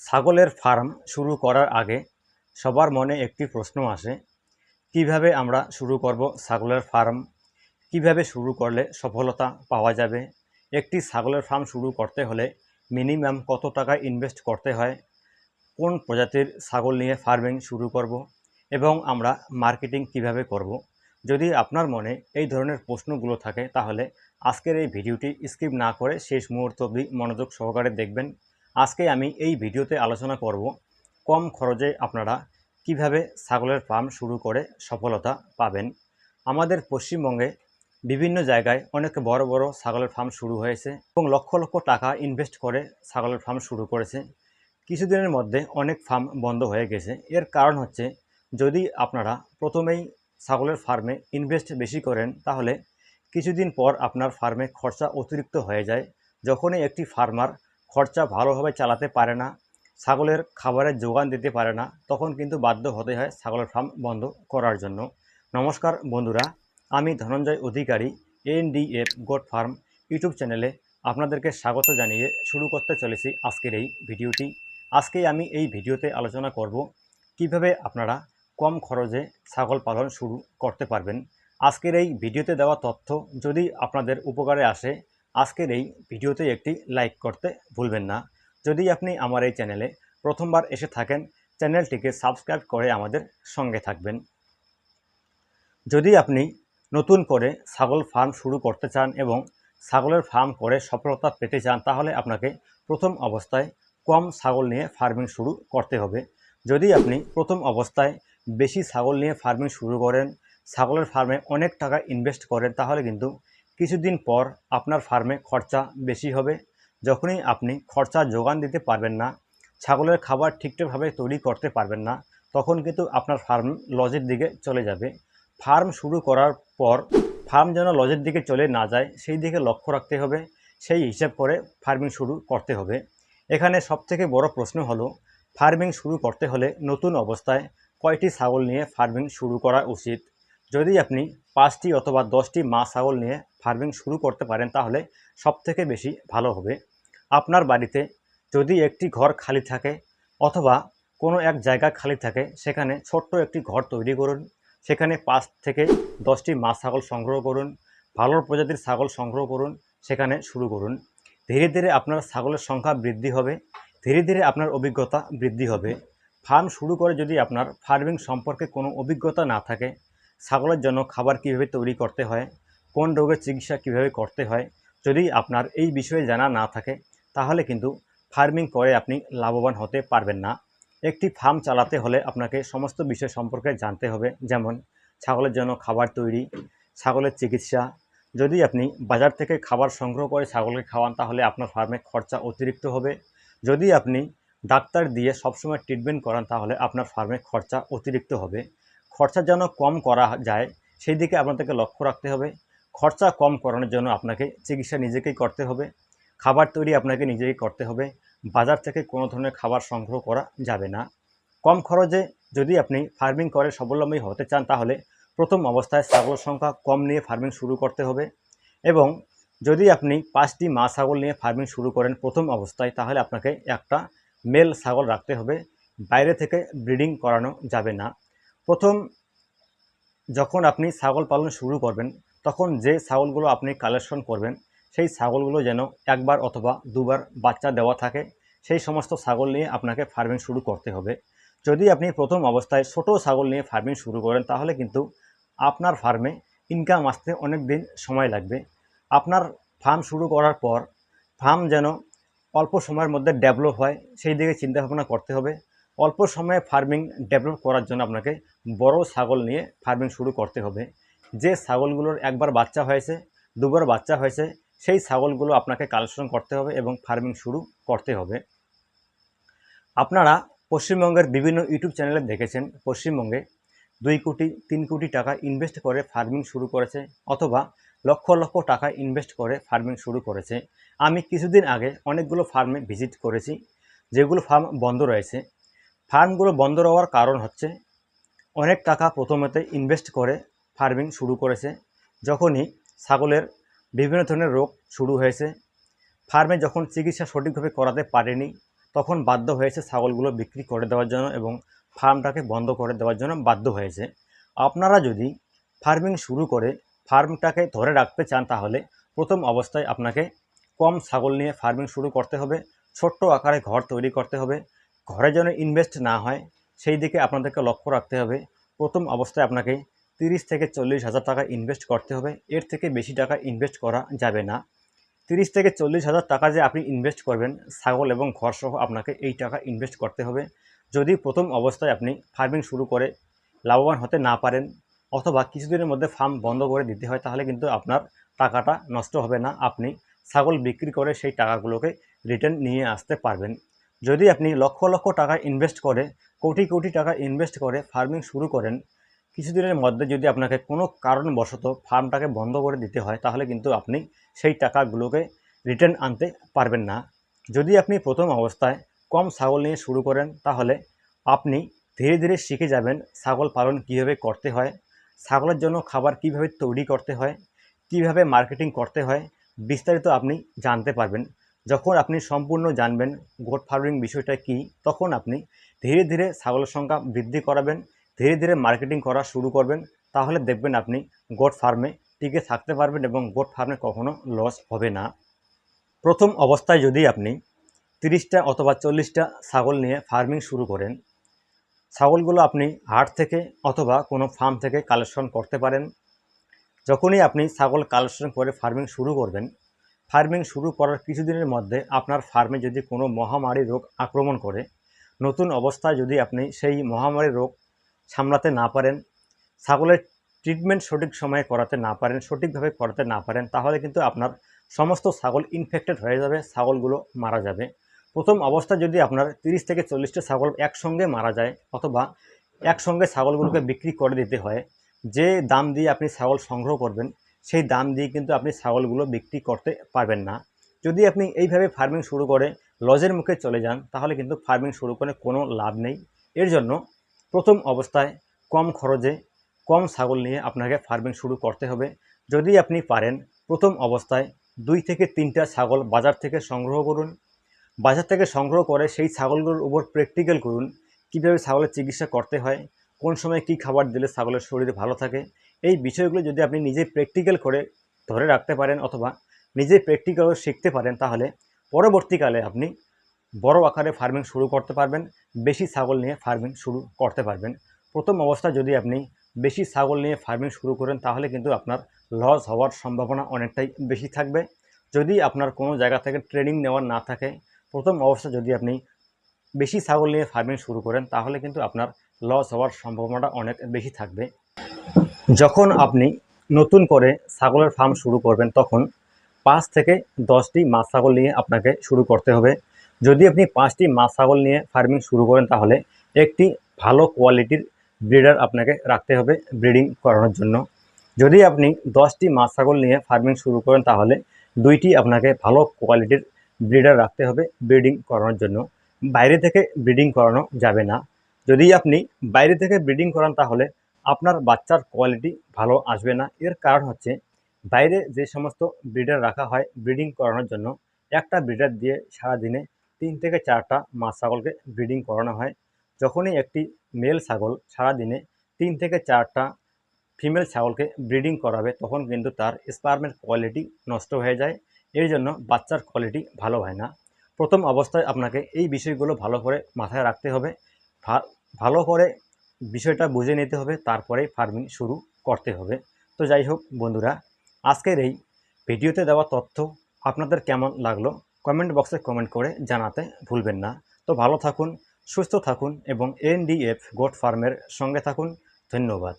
ছাগলের ফার্ম শুরু করার আগে সবার মনে একটি প্রশ্ন আসে, কীভাবে আমরা শুরু করব ছাগলের ফার্ম? কীভাবে শুরু করলে সফলতা পাওয়া যাবে? একটি ছাগলের ফার্ম শুরু করতে হলে মিনিমাম কত টাকা ইনভেস্ট করতে হয়? কোন প্রজাতির ছাগল নিয়ে ফার্মিং শুরু করব? এবং আমরা মার্কেটিং কীভাবে করব? যদি আপনার মনে এই ধরনের প্রশ্নগুলো থাকে, তাহলে আজকের এই ভিডিওটি স্কিপ না করে শেষ মুহূর্ত অবধি মনোযোগ সহকারে দেখবেন। আজকে আমি এই ভিডিওতে আলোচনা করব কম খরচে আপনারা কীভাবে ছাগলের ফার্ম শুরু করে সফলতা পাবেন। আমাদের পশ্চিমবঙ্গে বিভিন্ন জায়গায় অনেক বড় বড় ছাগলের ফার্ম শুরু হয়েছে এবং লক্ষ লক্ষ টাকা ইনভেস্ট করে ছাগলের ফার্ম শুরু করেছে। কিছুদিনের মধ্যে অনেক ফার্ম বন্ধ হয়ে গেছে। এর কারণ হচ্ছে যদি আপনারা প্রথমেই ছাগলের ফার্মে ইনভেস্ট বেশি করেন, তাহলে কিছুদিন পর আপনার ফার্মে খরচা অতিরিক্ত হয়ে যায়। যখনই একটি ফার্মার খরচা ভালোভাবে চালাতে পারে না, ছাগলের খাবারের যোগান দিতে পারে না, তখন কিন্তু বাধ্য হতে হয় ছাগলের ফার্ম বন্ধ করার জন্য। নমস্কার বন্ধুরা, আমি Dhananjay Adhikari, NDF goat farm YouTube চ্যানেলে আপনাদেরকে স্বাগত জানিয়ে শুরু করতে চলেছি আজকের এই ভিডিওটি। আজকে আমি এই ভিডিওতে আলোচনা করব কীভাবে আপনারা কম খরচে ছাগল পালন শুরু করতে পারবেন। আজকের এই ভিডিওতে দেওয়া তথ্য যদি আপনাদের উপকারে আসে আজকের এই ভিডিওতে একটি লাইক করতে ভুলবেন না। যদি আপনি আমার এই চ্যানেলে প্রথমবার এসে থাকেন, চ্যানেলটিকে সাবস্ক্রাইব করে আমাদের সঙ্গে থাকবেন। যদি আপনি নতুন করে ছাগল ফার্ম শুরু করতে চান এবং ছাগলের ফার্ম করে সফলতা পেতে চান, তাহলে আপনাকে প্রথম অবস্থায় কম ছাগল নিয়ে ফার্মিং শুরু করতে হবে। যদি আপনি প্রথম অবস্থায় বেশি ছাগল নিয়ে ফার্মিং শুরু করেন, ছাগলের ফার্মে অনেক টাকা ইনভেস্ট করেন, তাহলে কিন্তু কিছুদিন পর আপনার ফার্মে খরচা বেশি হবে। যখনই আপনি খরচা যোগান দিতে পারবেন না, ছাগলের খাবার ঠিকঠাকভাবে তৈরি করতে পারবেন না, তখন কিন্তু আপনার ফার্ম লজের দিকে চলে যাবে। ফার্ম শুরু করার পর ফার্ম যেন লজের দিকে চলে না যায়, সেই দিকে লক্ষ্য রাখতে হবে। সেই হিসাব করে ফার্মিং শুরু করতে হবে। এখানে সবথেকে বড় প্রশ্ন হলো, ফার্মিং শুরু করতে হলে নতুন অবস্থায় কয়টি ছাগল নিয়ে ফার্মিং শুরু করা উচিত? যদি আপনি পাঁচটি অথবা দশটি মা ছাগল নিয়ে ফার্মিং শুরু করতে পারেন, তাহলে সবথেকে বেশি ভালো হবে। আপনার বাড়িতে যদি একটি ঘর খালি থাকে অথবা কোনো এক জায়গা খালি থাকে, সেখানে ছোট্ট একটি ঘর তৈরি করুন। সেখানে পাঁচ থেকে দশটি মা ছাগল সংগ্রহ করুন, ভালো প্রজাতির ছাগল সংগ্রহ করুন, সেখানে শুরু করুন। ধীরে ধীরে আপনার ছাগলের সংখ্যা বৃদ্ধি হবে, ধীরে ধীরে আপনার অভিজ্ঞতা বৃদ্ধি হবে। ফার্ম শুরু করে যদি আপনার ফার্মিং সম্পর্কে কোনো অভিজ্ঞতা না থাকে ছাগলের জন্য খাবার কীভাবে তৈরি করতে হয়, কোন রোগের চিকিৎসা কীভাবে করতে হয়, যদি আপনার এই বিষয়ে জানা না থাকে, তাহলে কিন্তু ফার্মিং করে আপনি লাভবান হতে পারবেন না। একটি ফার্ম চালাতে হলে আপনাকে সমস্ত বিষয় সম্পর্কে জানতে হবে, যেমন ছাগলের জন্য খাবার তৈরি, ছাগলের চিকিৎসা। যদি আপনি বাজার থেকে খাবার সংগ্রহ করে ছাগলকে খাওয়ান, তাহলে আপনার ফার্মে খরচা অতিরিক্ত হবে। যদি আপনি ডাক্তার দিয়ে সবসময় ট্রিটমেন্ট করান, তাহলে আপনার ফার্মে খরচা অতিরিক্ত হবে। খরচা যেন কম করা যায়, সেই দিকে আপনাদেরকে লক্ষ্য রাখতে হবে। খরচা কম করানোর জন্য আপনাকে চিকিৎসা নিজেকেই করতে হবে। খাবার তৈরি আপনাকে নিজেকেই করতে হবে। বাজার থেকে কোনো ধরনের খাবার সংগ্রহ করা যাবে না। কম খরচে যদি আপনি ফার্মিং করে স্বাবলম্বী হতে চান, তাহলে প্রথম অবস্থায় ছাগলের সংখ্যা কম নিয়ে ফার্মিং শুরু করতে হবে এবং যদি আপনি পাঁচটি মা ছাগল নিয়ে ফার্মিং শুরু করেন প্রথম অবস্থায়, তাহলে আপনাকে একটা মেল ছাগল রাখতে হবে। বাইরে থেকে ব্রিডিং করানো যাবে না। প্রথম যখন আপনি ছাগল পালন শুরু করবেন, তখন যে ছাগলগুলো আপনি কালেকশন করবেন, সেই ছাগলগুলো যেন একবার অথবা দুবার বাচ্চা দেওয়া থাকে, সেই সমস্ত ছাগল নিয়ে আপনাকে ফার্মিং শুরু করতে হবে। যদি আপনি প্রথম অবস্থায় ছোটো ছাগল নিয়ে ফার্মিং শুরু করেন, তাহলে কিন্তু আপনার ফার্মে ইনকাম আসতে অনেক দিন সময় লাগবে। আপনার ফার্ম শুরু করার পর ফার্ম যেন অল্প সময়ের মধ্যে ডেভেলপ হয়, সেই দিকে চিন্তাভাবনা করতে হবে। অল্প সময়ে ফার্মিং ডেভেলপ করার জন্য আপনাকে বড় ছাগল নিয়ে ফার্মিং শুরু করতে হবে। যে ছাগলগুলোর একবার বাচ্চা হয়েছে, দুবার বাচ্চা হয়েছে, সেই ছাগলগুলো আপনাকে কালেকশন করতে হবে এবং ফার্মিং শুরু করতে হবে। আপনারা পশ্চিমবঙ্গের বিভিন্ন ইউটিউব চ্যানেলে দেখেছেন, পশ্চিমবঙ্গে দুই কোটি, তিন কোটি টাকা ইনভেস্ট করে ফার্মিং শুরু করেছে অথবা লক্ষ লক্ষ টাকা ইনভেস্ট করে ফার্মিং শুরু করেছে। আমি কিছুদিন আগে অনেকগুলো ফার্মে ভিজিট করেছি, যেগুলো ফার্ম বন্ধ রয়েছে। ফার্মগুলো বন্ধ হওয়ার কারণ হচ্ছে অনেক টাকা প্রথমেতে ইনভেস্ট করে ফার্মিং শুরু করেছে। যখনই ছাগলের বিভিন্ন ধরনের রোগ শুরু হয়েছে ফার্মে যখন চিকিৎসা সঠিকভাবে করাতে পারেনি, তখন বাধ্য হয়েছে ছাগলগুলো বিক্রি করে দেওয়ার জন্য এবং ফার্মটাকে বন্ধ করে দেওয়ার জন্য বাধ্য হয়েছে। আপনারা যদি ফার্মিং শুরু করে ফার্মটাকে ধরে রাখতে চান, তাহলে প্রথম অবস্থায় আপনাকে কম ছাগল নিয়ে ফার্মিং শুরু করতে হবে, ছোট্ট আকারে ঘর তৈরি করতে হবে ঘরে যেন ইনভেস্ট না হয়, সেই দিকে আপনাদেরকে লক্ষ্য রাখতে হবে। প্রথম অবস্থায় আপনাকে তিরিশ থেকে চল্লিশ হাজার টাকা ইনভেস্ট করতে হবে। এর থেকে বেশি টাকা ইনভেস্ট করা যাবে না। তিরিশ থেকে চল্লিশ হাজার টাকা যে আপনি ইনভেস্ট করবেন, ছাগল এবং ঘরসহ আপনাকে এই টাকা ইনভেস্ট করতে হবে। যদি প্রথম অবস্থায় আপনি ফার্মিং শুরু করে লাভবান হতে না পারেন অথবা কিছুদিনের মধ্যে ফার্ম বন্ধ করে দিতে হয়, তাহলে কিন্তু আপনার টাকাটা নষ্ট হবে না। আপনি ছাগল বিক্রি করে সেই টাকাগুলোকে রিটার্ন নিয়ে আসতে পারবেন। যদি আপনি লক্ষ লক্ষ টাকা ইনভেস্ট করে, কোটি কোটি টাকা ইনভেস্ট করে ফার্মিং শুরু করেন, কিছুদিনের মধ্যে যদি আপনাকে কোনো কারণবশত ফার্মটাকে বন্ধ করে দিতে হয়, তাহলে কিন্তু আপনি সেই টাকাগুলোকে রিটার্ন আনতে পারবেন না। যদি আপনি প্রথম অবস্থায় কম ছাগল নিয়ে শুরু করেন, তাহলে আপনি ধীরে ধীরে শিখে যাবেন ছাগল পালন কীভাবে করতে হয়, ছাগলের জন্য খাবার কীভাবে তৈরি করতে হয়, কীভাবে মার্কেটিং করতে হয়, বিস্তারিত আপনি জানতে পারবেন। যখন আপনি সম্পূর্ণ জানবেন গোট ফার্মিং বিষয়টা কী, তখন আপনি ধীরে ধীরে ছাগলের সংখ্যা বৃদ্ধি করাবেন, ধীরে ধীরে মার্কেটিং করা শুরু করবেন, তাহলে দেখবেন আপনি গোট ফার্মে টিকে থাকতে পারবেন এবং গোট ফার্মে কখনো লস হবে না। প্রথম অবস্থায় যদি আপনি তিরিশটা অথবা চল্লিশটা ছাগল নিয়ে ফার্মিং শুরু করেন, ছাগলগুলো আপনি হাট থেকে অথবা কোনো ফার্ম থেকে কালেকশন করতে পারেন। যখনই আপনি ছাগল কালেকশন করে ফার্মিং শুরু করবেন ফার্মিং শুরু করার কিছুদিনের মধ্যে আপনার ফার্মে যদি কোনো মহামারী রোগ আক্রমণ করে, নতুন অবস্থায় যদি আপনি সেই মহামারী রোগ সামলাতে না পারেন, ছাগলের ট্রিটমেন্ট সঠিক সময়ে করাতে না পারেন, সঠিকভাবে করাতে না পারেন, তাহলে কিন্তু আপনার সমস্ত ছাগল ইনফেক্টেড হয়ে যাবে, ছাগলগুলো মারা যাবে। প্রথম অবস্থা যদি আপনার তিরিশ থেকে চল্লিশটা ছাগল একসঙ্গে মারা যায় অথবা একসঙ্গে ছাগলগুলোকে বিক্রি করে দিতে হয়, যে দাম দিয়ে আপনি ছাগল সংগ্রহ করবেন সেই দাম দিয়ে কিন্তু আপনি ছাগলগুলো বিক্রি করতে পারবেন না। যদি আপনি এইভাবে ফার্মিং শুরু করে লজের মুখে চলে যান, তাহলে কিন্তু ফার্মিং শুরু করে কোনো লাভ নেই। এর জন্য প্রথম অবস্থায় কম খরচে কম ছাগল নিয়ে আপনাকে ফার্মিং শুরু করতে হবে। যদি আপনি পারেন, প্রথম অবস্থায় দুই থেকে তিনটা ছাগল বাজার থেকে সংগ্রহ করুন। বাজার থেকে সংগ্রহ করে সেই ছাগলগুলোর উপর প্র্যাকটিক্যাল করুন। কীভাবে ছাগলের চিকিৎসা করতে হয় কোন সময় কী খাবার দিলে ছাগলের শরীর ভালো থাকে, এই বিষয়গুলো যদি আপনি নিজে প্র্যাকটিক্যাল করে ধরে রাখতে পারেন অথবা নিজে প্র্যাকটিক্যাল শিখতে পারেন, তাহলে পরবর্তীকালে আপনি বড় আকারে ফার্মিং শুরু করতে পারবেন, বেশি ছাগল নিয়ে ফার্মিং শুরু করতে পারবেন। প্রথম অবস্থায় যদি আপনি বেশি ছাগল নিয়ে ফার্মিং শুরু করেন, তাহলে কিন্তু আপনার লস হওয়ার সম্ভাবনা অনেকটাই বেশি থাকবে। যদি আপনার কোনো জায়গা থেকে ট্রেনিং নেওয়ার না থাকে, প্রথম অবস্থা যদি আপনি বেশি ছাগল নিয়ে ফার্মিং শুরু করেন, তাহলে কিন্তু আপনার লস হওয়ার সম্ভাবনাটা অনেক বেশি থাকবে। যখন আপনি নতুন করে ছাগলের ফার্ম শুরু করবেন, তখন পাঁচ থেকে দশটি মাছ ছাগল নিয়ে আপনাকে শুরু করতে হবে। যদি আপনি পাঁচটি মাছ ছাগল নিয়ে ফার্মিং শুরু করেন, তাহলে একটি ভালো কোয়ালিটির ব্রিডার আপনাকে রাখতে হবে ব্রিডিং করানোর জন্য। যদি আপনি দশটি মাছ ছাগল নিয়ে ফার্মিং শুরু করেন, তাহলে দুইটি আপনাকে ভালো কোয়ালিটির ব্রিডার রাখতে হবে ব্রিডিং করানোর জন্য। বাইরে থেকে ব্রিডিং করানো যাবে না। যদি আপনি বাইরে থেকে ব্রিডিং করান তাহলে আপনার বাচ্চার কোয়ালিটি ভালো আসবে না। এর কারণ হচ্ছে বাইরে যে সমস্ত ব্রিডার রাখা হয় ব্রিডিং করানোর জন্য, একটা ব্রিডার দিয়ে সারাদিনে তিন থেকে চারটা মাছ ছাগলকে ব্রিডিং করানো হয়। যখনই একটি মেল ছাগল সারাদিনে তিন থেকে চারটা ফিমেল ছাগলকে ব্রিডিং করাবে, তখন কিন্তু তার স্পার্মের কোয়ালিটি নষ্ট হয়ে যায়। এর জন্য বাচ্চার কোয়ালিটি ভালো হয় না। প্রথম অবস্থায় আপনাকে এই বিষয়গুলো ভালো করে মাথায় রাখতে হবে। ভালো করে বিষয়টা বুঝে নিতে হবে, তারপরে ফার্মিং শুরু করতে হবে। তো যাই হোক বন্ধুরা, আজকের এই ভিডিওতে দেওয়া তথ্য আপনাদের কেমন লাগল কমেন্ট বক্সে কমেন্ট করে জানাতে ভুলবেন না। তো ভালো থাকুন, সুস্থ থাকুন এবং এনডিএফ গোট ফার্মের সঙ্গে থাকুন। ধন্যবাদ।